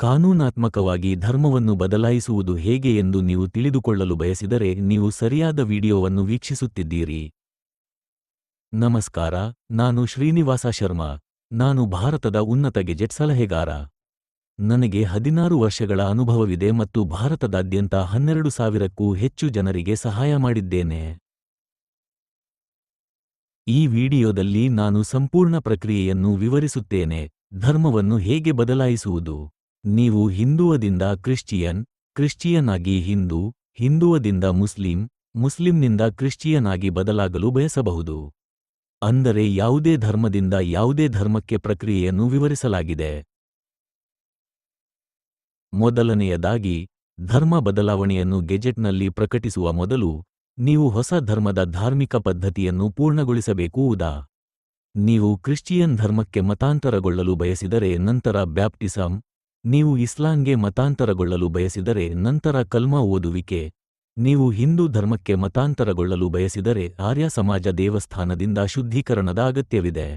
ಕಾನೂನಾತ್ಮಕವಾಗಿ ಧರ್ಮವನ್ನು ಬದಲಾಯಿಸುವುದು ಹೇಗೆ ಎಂದು ನೀವು ತಿಳಿದುಕೊಳ್ಳಲು ಬಯಸಿದರೆ ನೀವು ಸರಿಯಾದ ವಿಡಿಯೋವನ್ನು ವೀಕ್ಷಿಸುತ್ತಿದ್ದೀರಿ. ನಮಸ್ಕಾರ, ನಾನು ಶ್ರೀನಿವಾಸ ಶರ್ಮಾ. ನಾನು ಭಾರತದ ಉನ್ನತ ಗೆಜೆಟ್ ಸಲಹೆಗಾರ. ನನಗೆ ಹದಿನಾರು ವರ್ಷಗಳ ಅನುಭವವಿದೆ ಮತ್ತು ಭಾರತದಾದ್ಯಂತ ಹನ್ನೆರಡು ಸಾವಿರಕ್ಕೂ ಹೆಚ್ಚು ಜನರಿಗೆ ಸಹಾಯ ಮಾಡಿದ್ದೇನೆ. ಈ ವಿಡಿಯೋದಲ್ಲಿ ನಾನು ಸಂಪೂರ್ಣ ಪ್ರಕ್ರಿಯೆಯನ್ನು ವಿವರಿಸುತ್ತೇನೆ, ಧರ್ಮವನ್ನು ಹೇಗೆ ಬದಲಾಯಿಸುವುದು. ನೀವು ಹಿಂದುವದಿಂದ ಕ್ರಿಶ್ಚಿಯನ್ ಕ್ರಿಶ್ಚಿಯನ್ ಆಗಿ ಹಿಂದೂ, ಹಿಂದುವದಿಂದ ಮುಸ್ಲಿಂ, ಮುಸ್ಲಿಂನಿಂದ ಕ್ರಿಶ್ಚಿಯನ್ ಆಗಿ ಬದಲಾಗಲು ಬಯಸಬಹುದು. ಅಂದರೆ ಯಾವುದೇ ಧರ್ಮದಿಂದ ಯಾವುದೇ ಧರ್ಮಕ್ಕೆ ಪ್ರಕ್ರಿಯೆಯನ್ನು ವಿವರಿಸಲಾಗಿದೆ. ಮೊದಲನೆಯದಾಗಿ, ಧರ್ಮ ಬದಲಾವಣೆಯನ್ನು ಗೆಜೆಟ್ನಲ್ಲಿ ಪ್ರಕಟಿಸುವ ಮೊದಲು, ನೀವು ಹೊಸ ಧರ್ಮದ ಧಾರ್ಮಿಕ ಪದ್ಧತಿಯನ್ನು ಪೂರ್ಣಗೊಳಿಸಬೇಕು ಉದಾ. ನೀವು ಕ್ರಿಶ್ಚಿಯನ್ ಧರ್ಮಕ್ಕೆ ಮತಾಂತರಗೊಳ್ಳಲು ಬಯಸಿದರೆ ನಂತರ ಬ್ಯಾಪ್ಟಿಸಂ ನೀವು ಇಸ್ಲಾಂಗೆ ಮತಾಂತರಗೊಳ್ಳಲು ಬಯಸಿದರೆ ನಂತರ ಕಲ್ಮಾ ಓದುವಿಕೆ. ನೀವು ಹಿಂದೂ ಧರ್ಮಕ್ಕೆ ಮತಾಂತರಗೊಳ್ಳಲು ಬಯಸಿದರೆ ಆರ್ಯ ಸಮಾಜ ದೇವಸ್ಥಾನದಿಂದ ಶುದ್ಧೀಕರಣದ ಅಗತ್ಯವಿದೆ.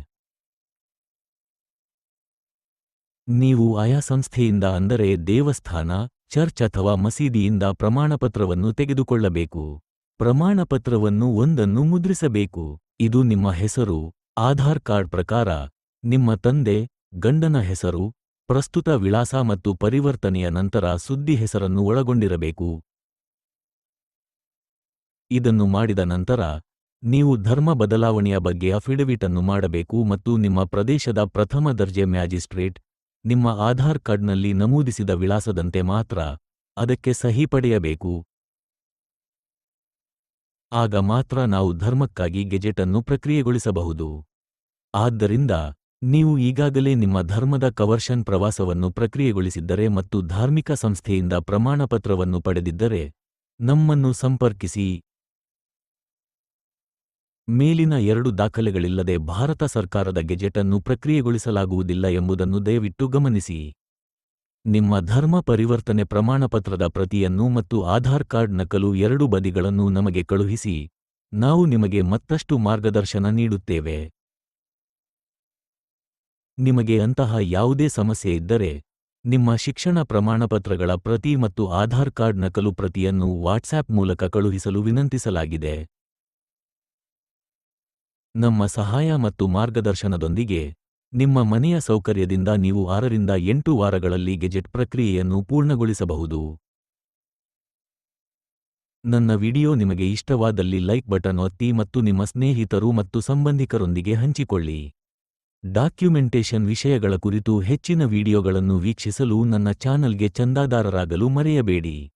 ನೀವು ಆಯಾ ಸಂಸ್ಥೆಯಿಂದ ಅಂದರೆ ದೇವಸ್ಥಾನ, ಚರ್ಚ್ ಅಥವಾ ಮಸೀದಿಯಿಂದ ಪ್ರಮಾಣಪತ್ರವನ್ನು ತೆಗೆದುಕೊಳ್ಳಬೇಕು. ಪ್ರಮಾಣಪತ್ರವನ್ನು ಒಂದನ್ನು ಮುದ್ರಿಸಬೇಕು. ಇದು ನಿಮ್ಮ ಹೆಸರು, ಆಧಾರ್ ಕಾರ್ಡ್ ಪ್ರಕಾರ, ನಿಮ್ಮ ತಂದೆ, ಗಂಡನ ಹೆಸರು ಪ್ರಸ್ತುತ ವಿಳಾಸ ಮತ್ತು ಪರಿವರ್ತನೆಯ ನಂತರ ಸುದ್ದಿ ಹೆಸರನ್ನು ಒಳಗೊಂಡಿರಬೇಕು. ಇದನ್ನು ಮಾಡಿದ ನಂತರ, ನೀವು ಧರ್ಮ ಬದಲಾವಣೆಯ ಬಗ್ಗೆ ಅಫಿಡವಿಟ್ ಅನ್ನು ಮಾಡಬೇಕು ಮತ್ತು ನಿಮ್ಮ ಪ್ರದೇಶದ ಪ್ರಥಮ ದರ್ಜೆ ಮ್ಯಾಜಿಸ್ಟ್ರೇಟ್, ನಿಮ್ಮ ಆಧಾರ್ ಕಾರ್ಡ್ನಲ್ಲಿ ನಮೂದಿಸಿದ ವಿಳಾಸದಂತೆ ಮಾತ್ರ ಅದಕ್ಕೆ ಸಹಿ ಪಡೆಯಬೇಕು. ಆಗ ಮಾತ್ರ ನಾವು ಧರ್ಮಕ್ಕಾಗಿ ಗೆಜೆಟ್ ಅನ್ನು ಪ್ರಕ್ರಿಯೆಗೊಳಿಸಬಹುದು. ಆದ್ದರಿಂದ ನೀವು ಈಗಾಗಲೇ ನಿಮ್ಮ ಧರ್ಮದ ಕವರ್ಷನ್ ಪ್ರವಾಸವನ್ನು ಪ್ರಕ್ರಿಯೆಗೊಳಿಸಿದ್ದರೆ ಮತ್ತು ಧಾರ್ಮಿಕ ಸಂಸ್ಥೆಯಿಂದ ಪ್ರಮಾಣಪತ್ರವನ್ನು ಪಡೆದಿದ್ದರೆ ನಮ್ಮನ್ನು ಸಂಪರ್ಕಿಸಿ. ಮೇಲಿನ ಎರಡು ದಾಖಲೆಗಳಿಲ್ಲದೆ ಭಾರತ ಸರ್ಕಾರದ ಗೆಜೆಟ್ ಅನ್ನು ಪ್ರಕ್ರಿಯೆಗೊಳಿಸಲಾಗುವುದಿಲ್ಲ ಎಂಬುದನ್ನು ದಯವಿಟ್ಟು ಗಮನಿಸಿ. ನಿಮ್ಮ ಧರ್ಮ ಪರಿವರ್ತನೆ ಪ್ರಮಾಣಪತ್ರದ ಪ್ರತಿಯನ್ನು ಮತ್ತು ಆಧಾರ್ ಕಾರ್ಡ್ ನಕಲು ಎರಡು ಬದಿಗಳನ್ನು ನಮಗೆ ಕಳುಹಿಸಿ. ನಾವು ನಿಮಗೆ ಮತ್ತಷ್ಟು ಮಾರ್ಗದರ್ಶನ ನೀಡುತ್ತೇವೆ. ನಿಮಗೆ ಅಂತಹ ಯಾವುದೇ ಸಮಸ್ಯೆ ಇದ್ದರೆ, ನಿಮ್ಮ ಶಿಕ್ಷಣ ಪ್ರಮಾಣಪತ್ರಗಳ ಪ್ರತಿ ಮತ್ತು ಆಧಾರ್ ಕಾರ್ಡ್ ನಕಲು ಪ್ರತಿಯನ್ನು ವಾಟ್ಸ್ಆ್ಯಪ್ ಮೂಲಕ ಕಳುಹಿಸಲು ವಿನಂತಿಸಲಾಗಿದೆ. ನಮ್ಮ ಸಹಾಯ ಮತ್ತು ಮಾರ್ಗದರ್ಶನದೊಂದಿಗೆ, ನಿಮ್ಮ ಮನೆಯ ಸೌಕರ್ಯದಿಂದ ನೀವು ಆರರಿಂದ ಎಂಟು ವಾರಗಳಲ್ಲಿ ಗೆಜೆಟ್ ಪ್ರಕ್ರಿಯೆಯನ್ನು ಪೂರ್ಣಗೊಳಿಸಬಹುದು. ನನ್ನ ವಿಡಿಯೋ ನಿಮಗೆ ಇಷ್ಟವಾದಲ್ಲಿ ಲೈಕ್ ಬಟನ್ ಒತ್ತಿ ಮತ್ತು ನಿಮ್ಮ ಸ್ನೇಹಿತರು ಮತ್ತು ಸಂಬಂಧಿಕರೊಂದಿಗೆ ಹಂಚಿಕೊಳ್ಳಿ. ಡಾಕ್ಯುಮೆಂಟೇಶನ್ ವಿಷಯಗಳ ಕುರಿತು ಹೆಚ್ಚಿನ ವಿಡಿಯೋಗಳನ್ನು ವೀಕ್ಷಿಸಲು ನನ್ನ ಚಾನಲ್ಗೆ ಚಂದಾದಾರರಾಗಲು ಮರೆಯಬೇಡಿ.